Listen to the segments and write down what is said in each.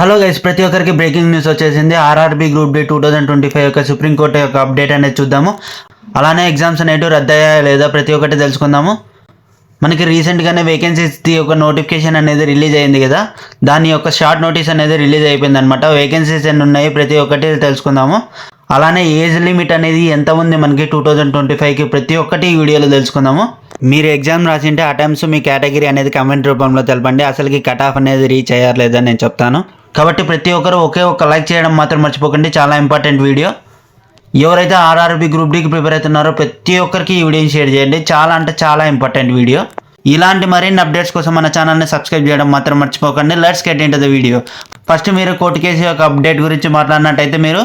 Hello guys ప్రతి ఒక్కరికి breaking news వచ్చేసింది. RRB group D two thousand twenty five యొక్క సుప్రీంకోర్టు యొక్క అప్డేట్ అనేది చూద్దాము. అలానే ఎగ్జామ్స్ అనేటివి రద్దయ్యాయా లేదా ప్రతి ఒక్కటి తెలుసుకుందాము. మనకి రీసెంట్గానే వేకెన్సీస్ది ఒక నోటిఫికేషన్ అనేది రిలీజ్ అయింది కదా. దాని యొక్క షార్ట్ నోటీస్ అనేది రిలీజ్ అయిపోయింది అనమాట వేకెన్సీస్ ఎన్ని ఉన్నాయి ప్రతి ఒక్కటి తెలుసుకుందాము. అలానే ఏజ్ లిమిట్ అనేది ఎంత ఉంది మనకి టూ థౌజండ్ ట్వంటీ ఫైవ్కి ప్రతి ఒక్కటి ఈ వీడియోలో తెలుసుకుందాము. మీరు ఎగ్జామ్ రాసింటే అటెంప్స్ మీ కేటగిరీ అనేది కమెంట్ రూపంలో తెలపండి. అసలుకి కట్ ఆఫ్ అనేది రీచ్ అయ్యారు లేదని నేను చెప్తాను. కాబట్టి ప్రతి ఒక్కరు ఒకే ఒక్క లైక్ చేయడం మాత్రం మర్చిపోకండి. చాలా ఇంపార్టెంట్ వీడియో. ఎవరైతే ఆర్ఆర్బి గ్రూప్ డీకి ప్రిపేర్ అవుతున్నారో ప్రతి ఒక్కరికి ఈ వీడియోని షేర్ చేయండి. చాలా అంటే చాలా ఇంపార్టెంట్ వీడియో. ఇలాంటి మరిన్ని అప్డేట్స్ కోసం మన ఛానల్ని సబ్స్క్రైబ్ చేయడం మాత్రం మర్చిపోకండి. Let's get into the video first మీరు కోర్టు కేసు యొక్క అప్డేట్ గురించి మాట్లాడినట్టయితే మీరు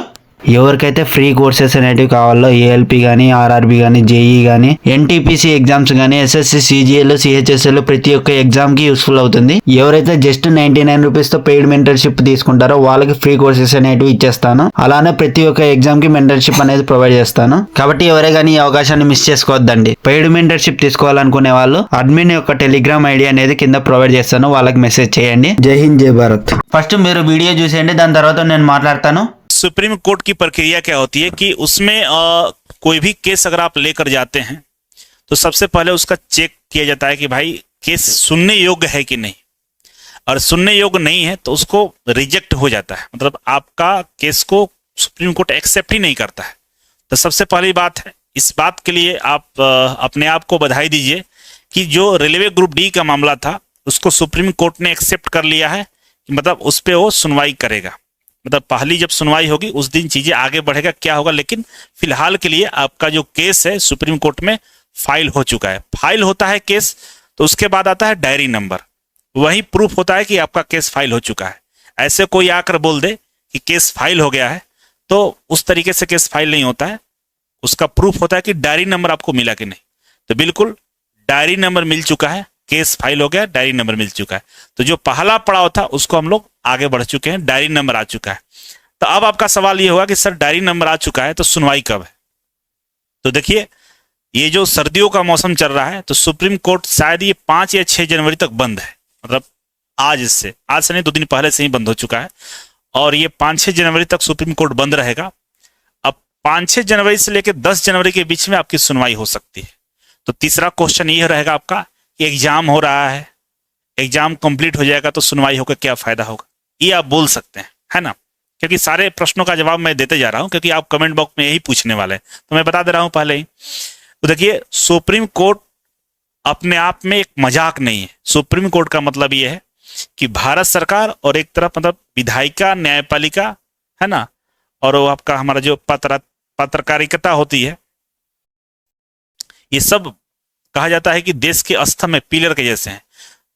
ఎవరికైతే ఫ్రీ కోర్సెస్ అనేటివి కావాలో ఏఎల్పి కానీ ఆర్ఆర్బి కానీ జేఈ కానీ ఎన్టీపీసీ ఎగ్జామ్స్ కానీ ఎస్ఎస్సి సిజిఎల్ సిహెచ్ఎస్ఎల్ ప్రతి ఒక్క ఎగ్జామ్కి యూస్ఫుల్ అవుతుంది. ఎవరైతే జస్ట్ నైన్టీ నైన్ రూపీస్తో పెయిడ్ మెంటర్షిప్ తీసుకుంటారో వాళ్ళకి ఫ్రీ కోర్సెస్ అనేటివి ఇచ్చేస్తాను. అలానే ప్రతి ఒక్క ఎగ్జామ్కి మెంటర్షిప్ అనేది ప్రొవైడ్ చేస్తాను. కాబట్టి ఎవరే కానీ ఈ అవకాశాన్ని మిస్ చేసుకోవద్దండి. పెయిడ్ మెంటర్షిప్ తీసుకోవాలనుకునే వాళ్ళు అడ్మిన్ యొక్క టెలిగ్రామ్ ఐడి అనేది కింద ప్రొవైడ్ చేస్తాను. వాళ్ళకి మెసేజ్ చేయండి. జై హింద్ జై భారత్. ఫస్ట్ మీరు వీడియో చూసేయండి. దాని తర్వాత నేను మాట్లాడతాను. सुप्रीम कोर्ट की प्रक्रिया क्या होती है कि उसमें अ, कोई भी केस अगर आप लेकर जाते हैं तो सबसे पहले उसका चेक किया जाता है कि भाई केस सुनने योग्य है कि नहीं। और सुनने योग्य नहीं है तो उसको रिजेक्ट हो जाता है। मतलब आपका केस को सुप्रीम कोर्ट एक्सेप्ट ही नहीं करता है। तो सबसे पहली बात है इस बात के लिए आप अपने आप को बधाई दीजिए कि जो रेलवे ग्रुप डी का मामला था उसको सुप्रीम कोर्ट ने एक्सेप्ट कर लिया है मतलब उस पर वो सुनवाई करेगा। मतलब पहली जब सुनवाई होगी, उस दिन चीज़ें आगे बढ़ेगा, क्या होगा, लेकिन फ़िलहाल के लिए आपका जो केस है, सुप्रीम कोर्ट में फ़ाइल हो चुका है। फ़ाइल होता है केस तो उसके बाद आता है डायरी नंबर। वही प्रूफ होता है कि आपका केस फ़ाइल हो चुका है। ऐसे कोई आकर बोल दे कि केस फ़ाइल हो गया है तो उस तरीके से केस फ़ाइल नहीं होता है। उसका प्रूफ होता है कि डायरी नंबर आपको मिला कि नहीं। तो बिल्कुल, डायरी नंबर मिल चुका है केस फ़ाइल हो गया, डायरी नंबर मिल चुका है। तो जो पहला पड़ाव था, उसको हम लोग आगे बढ़ चुके हैं, डायरी नंबर आ चुका है। तो अब आपका सवाल ये होगा कि, सर, डायरी नंबर आ चुका है तो सुनवाई कब है? तो देखिए, ये जो सर्दियों का मौसम चल रहा है तो सुप्रीम कोर्ट शायद ये पाँच या छह जनवरी तक बंद है। मतलब आज इससे, आज से नहीं, दो दिन पहले से ही बंद हो चुका है। और ये पाँच छह जनवरी तक सुप्रीम कोर्ट बंद रहेगा। अब पाँच छह जनवरी से लेकर दस जनवरी के बीच में आपकी सुनवाई हो सकती है। तो तीसरा क्वेश्चन ये रहेगा आपका एग्ज़ाम हो रहा है, एग्ज़ाम कंप्लीट हो जाएगा तो सुनवाई होकर क्या फ़ायदा होगा? ये आप बोल सकते हैं, है ना? क्योंकि सारे प्रश्नों का जवाब मैं देते जा रहा हूँ, क्योंकि आप कमेंट बॉक्स में यही पूछने वाले हैं। तो मैं बता दे रहा हूँ पहले ही। तो देखिए, सुप्रीम कोर्ट अपने आप में एक मज़ाक नहीं है। सुप्रीम कोर्ट का मतलब ये है कि भारत सरकार और एक तरफ़ मतलब विधायिका, न्यायपालिका, है ना? और वो आपका हमारा जो पत्र, पत्रकारिता होती है, ये सब कहा जाता है कि देश के स्तंभ में पिलर के जैसे हैं।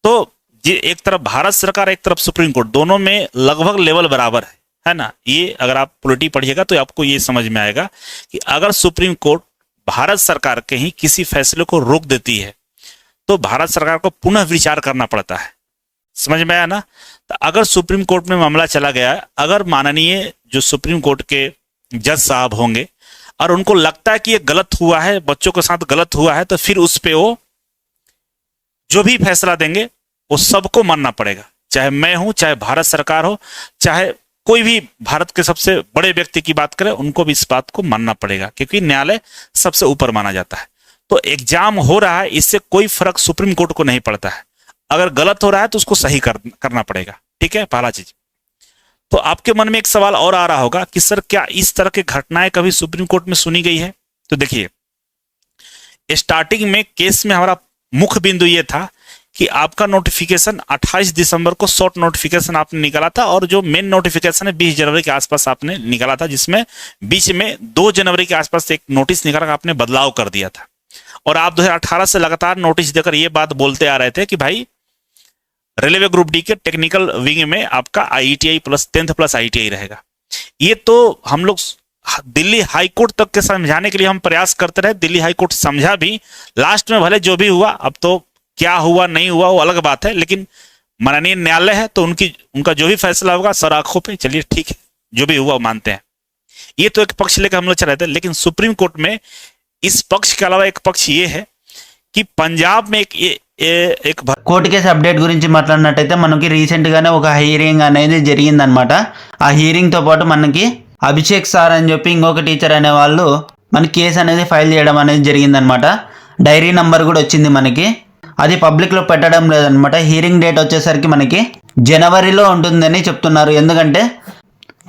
तो एक तरफ़ भारत सरकार, एक तरफ़ सुप्रीम कोर्ट, दोनों में लगभग लेवल बराबर है है ना? ये अगर आप पॉलिटी पढ़िएगा तो आपको ये समझ में आएगा कि अगर सुप्रीम कोर्ट भारत सरकार के ही किसी फैसले को रोक देती है तो भारत सरकार को पुनः विचार करना पड़ता है। समझ में आया ना? तो अगर सुप्रीम कोर्ट में मामला चला गया, अगर माननीय जो सुप्रीम कोर्ट के जज साहब होंगे और उनको लगता है कि ये गलत हुआ है बच्चों के साथ गलत हुआ है तो फिर उस पर वो जो भी फैसला देंगे वो सबको मानना पड़ेगा। चाहे मैं हूँ चाहे भारत सरकार हो चाहे कोई भी भारत के सबसे बड़े व्यक्ति की बात करें उनको भी इस बात को मानना पड़ेगा क्योंकि न्यायालय सबसे ऊपर माना जाता है। तो एग्ज़ाम हो रहा है इससे कोई फ़र्क सुप्रीम कोर्ट को नहीं पड़ता है। अगर गलत हो रहा है तो उसको सही कर, करना पड़ेगा। ठीक है पहला चीज़। तो आपके मन में एक सवाल और आ रहा होगा कि सर क्या इस तरह की घटनाएँ कभी सुप्रीम कोर्ट में सुनी गई है? तो देखिए, स्टार्टिंग में केस में हमारा मुख्य बिंदु ये था कि आपका नोटिफिकेशन 28 दिसंबर को शॉर्ट नोटिफिकेशन आपने निकाला था और जो मेन नोटिफिकेशन है 20 जनवरी के आसपास आपने निकाला था, जिसमें बीच में 2 जनवरी के आसपास एक नोटिस निकाला आपने बदलाव कर दिया था। और आप 2018 से लगातार नोटिस देकर ये बात बोलते आ रहे थे कि भाई रेलवे ग्रुप डी के टेक्निकल विंग में आपका ITI plus tenth plus ITI रहेगा। ये तो हम लोग दिल्ली हाई कोर्ट तक के समझाने के लिए हम प्रयास करते रहे, दिल्ली हाई कोर्ट समझा भी। लास्ट में भले जो भी हुआ, अब तो क्या हुआ, नहीं हुआ, वो अलग बात है, लेकिन माननीय न्यायालय है तो उनकी, उनका जो भी फैसला होगा, सर आँखों पे, चलिए ठीक है, जो भी हुआ मानते हैं। ये तो एक पक्ष लेकर हम लोग चल थे, लेकिन सुप्रीम कोर्ट में इस पक्ष के अलावा एक पक्ष ये है कि पंजाब में एक ఏ కోర్టు కేసు అప్డేట్ గురించి మాట్లాడినట్టయితే మనకి రీసెంట్గానే ఒక హియరింగ్ అనేది జరిగింది అనమాట ఆ హీరింగ్తో పాటు మనకి అభిషేక్ సార్ అని చెప్పి ఇంకొక టీచర్ అనే వాళ్ళు మన కేసు అనేది ఫైల్ చేయడం అనేది జరిగింది అనమాట డైరీ నంబర్ కూడా వచ్చింది మనకి. అది పబ్లిక్లో పెట్టడం లేదనమాట హీరింగ్ డేట్ వచ్చేసరికి మనకి జనవరిలో ఉంటుందని చెప్తున్నారు. ఎందుకంటే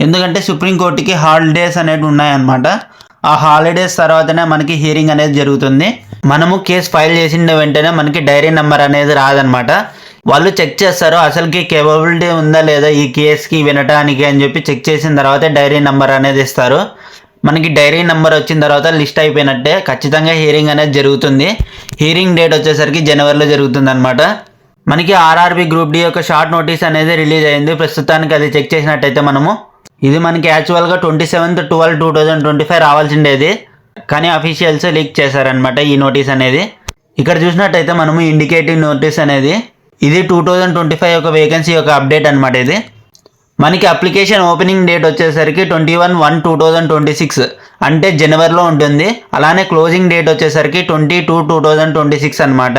ఎందుకంటే సుప్రీంకోర్టుకి హాలిడేస్ అనేవి ఉన్నాయన్నమాట. ఆ హాలిడేస్ తర్వాతనే మనకి హీరింగ్ అనేది జరుగుతుంది. మనము కేసు ఫైల్ చేసిన వెంటనే మనకి డైరీ నెంబర్ అనేది రాదనమాట. వాళ్ళు చెక్ చేస్తారు అసలుకి కేపబిలిటీ ఉందా లేదా ఈ కేసుకి వినటానికి అని చెప్పి చెక్ చేసిన తర్వాత డైరీ నెంబర్ అనేది ఇస్తారు. మనకి డైరీ నెంబర్ వచ్చిన తర్వాత లిస్ట్ అయిపోయినట్టే ఖచ్చితంగా హీరింగ్ అనేది జరుగుతుంది. హీరింగ్ డేట్ వచ్చేసరికి జనవరిలో జరుగుతుంది అనమాట మనకి ఆర్ఆర్బి గ్రూప్ డి యొక్క షార్ట్ నోటీస్ అనేది రిలీజ్ అయింది. ప్రస్తుతానికి అది చెక్ చేసినట్టయితే మనము. ఇది మనకి యాక్చువల్గా twenty seventh twelve two thousand twenty five రావాల్సిండేది. కానీ అఫీషియల్స్ లీక్ చేశారనమాట ఈ నోటీస్ అనేది. ఇక్కడ చూసినట్టయితే మనము ఇండికేటివ్ నోటీస్ అనేది. ఇది టూ థౌజండ్ ట్వంటీ ఫైవ్ యొక్క వేకెన్సీ యొక్క అప్డేట్ అనమాట ఇది. మనకి అప్లికేషన్ ఓపెనింగ్ డేట్ వచ్చేసరికి twenty one one two thousand twenty six అంటే జనవరిలో ఉంటుంది. అలానే క్లోజింగ్ డేట్ వచ్చేసరికి twenty two two thousand twenty six అనమాట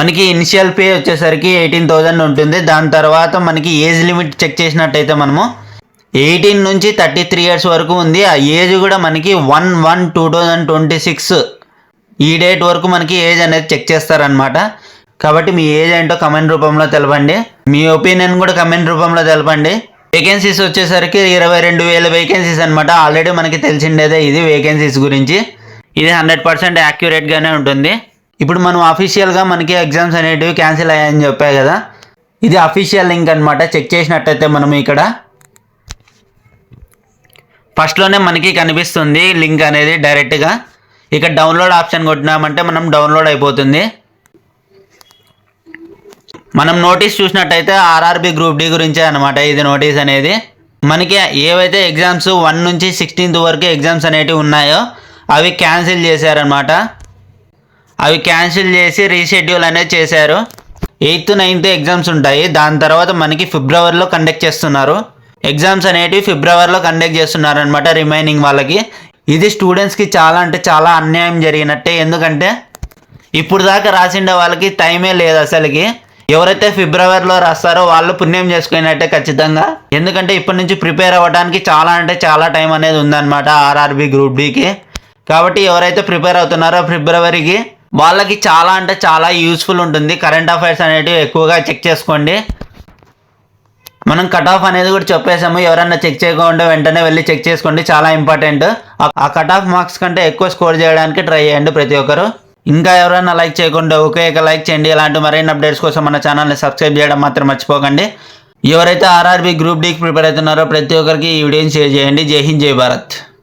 మనకి ఇనిషియల్ పే వచ్చేసరికి ఎయిటీన్ థౌజండ్ ఉంటుంది. దాని తర్వాత మనకి ఏజ్ లిమిట్ చెక్ చేసినట్టయితే మనము ఎయిటీన్ నుంచి థర్టీ త్రీ ఇయర్స్ వరకు ఉంది. ఆ ఏజ్ కూడా మనకి one one two thousand twenty six ఈ డేట్ వరకు మనకి ఏజ్ అనేది చెక్ చేస్తారనమాట కాబట్టి మీ ఏజ్ ఏంటో కమెంట్ రూపంలో తెలపండి. మీ ఒపీనియన్ కూడా కమెంట్ రూపంలో తెలపండి. వేకెన్సీస్ వచ్చేసరికి ఇరవై రెండు వేల వేకెన్సీస్ అనమాట ఆల్రెడీ మనకి తెలిసిండేదే ఇది వేకెన్సీస్ గురించి. ఇది హండ్రెడ్ పర్సెంట్ యాక్యురేట్గానే ఉంటుంది. ఇప్పుడు మనం అఫీషియల్గా మనకి ఎగ్జామ్స్ అనేటివి క్యాన్సిల్ అయ్యాయని చెప్పాయి కదా. ఇది అఫీషియల్ లింక్ అనమాట చెక్ చేసినట్టయితే మనం ఇక్కడ ఫస్ట్లోనే మనకి కనిపిస్తుంది లింక్ అనేది డైరెక్ట్గా. ఇక్కడ డౌన్లోడ్ ఆప్షన్ కొట్టినామంటే మనం డౌన్లోడ్ అయిపోతుంది. మనం నోటీస్ చూసినట్టయితే ఆర్ఆర్బి గ్రూప్ డి గురించే అనమాట ఇది నోటీస్ అనేది. మనకి ఏవైతే ఎగ్జామ్స్ వన్ నుంచి సిక్స్టీన్త్ వరకు ఎగ్జామ్స్ అనేటివి ఉన్నాయో అవి క్యాన్సిల్ చేశారనమాట అవి క్యాన్సిల్ చేసి రీషెడ్యూల్ అనేది చేశారు. ఎయిత్ నైన్త్ ఎగ్జామ్స్ ఉంటాయి. దాని తర్వాత మనకి ఫిబ్రవరిలో కండక్ట్ చేస్తున్నారు. ఎగ్జామ్స్ అనేటివి ఫిబ్రవరిలో కండక్ట్ చేస్తున్నారనమాట రిమైనింగ్ వాళ్ళకి. ఇది స్టూడెంట్స్కి చాలా అంటే చాలా అన్యాయం జరిగినట్టే. ఎందుకంటే ఇప్పుడు దాకా రాసిండే వాళ్ళకి టైమే లేదు అసలుకి. ఎవరైతే ఫిబ్రవరిలో రాస్తారో వాళ్ళు పుణ్యం చేసుకున్నట్టే ఖచ్చితంగా. ఎందుకంటే ఇప్పటి నుంచి ప్రిపేర్ అవ్వడానికి చాలా అంటే చాలా టైం అనేది ఉందన్నమాట ఆర్ఆర్బి గ్రూప్ డికి కాబట్టి ఎవరైతే ప్రిపేర్ అవుతున్నారో ఫిబ్రవరికి వాళ్ళకి చాలా అంటే చాలా యూస్ఫుల్ ఉంటుంది. కరెంట్ అఫైర్స్ అనేటివి ఎక్కువగా చెక్ చేసుకోండి. మనం కట్ ఆఫ్ అనేది కూడా చెప్పేసాము ఎవరన్నా చెక్ చేయకుండా వెంటనే వెళ్ళి చెక్ చేసుకోండి. చాలా ఇంపార్టెంట్ ఆ కట్ ఆఫ్ మార్క్స్ కంటే ఎక్కువ స్కోర్ చేయడానికి ట్రై చేయండి ప్రతి ఒక్కరు. ఇంకా ఎవరైనా లైక్ చేయకుండా ఒకే ఒక లైక్ చేయండి. ఇలాంటి మరైన అప్డేట్స్ కోసం మన ఛానల్ని సబ్స్క్రైబ్ చేయడం మాత్రం మర్చిపోకండి. ఎవరైతే ఆర్ఆర్బి గ్రూప్ డీకి ప్రిపేర్ అవుతున్నారో ప్రతి ఒక్కరికి ఈ వీడియోని షేర్ చేయండి. జై హింద్ జై భారత్.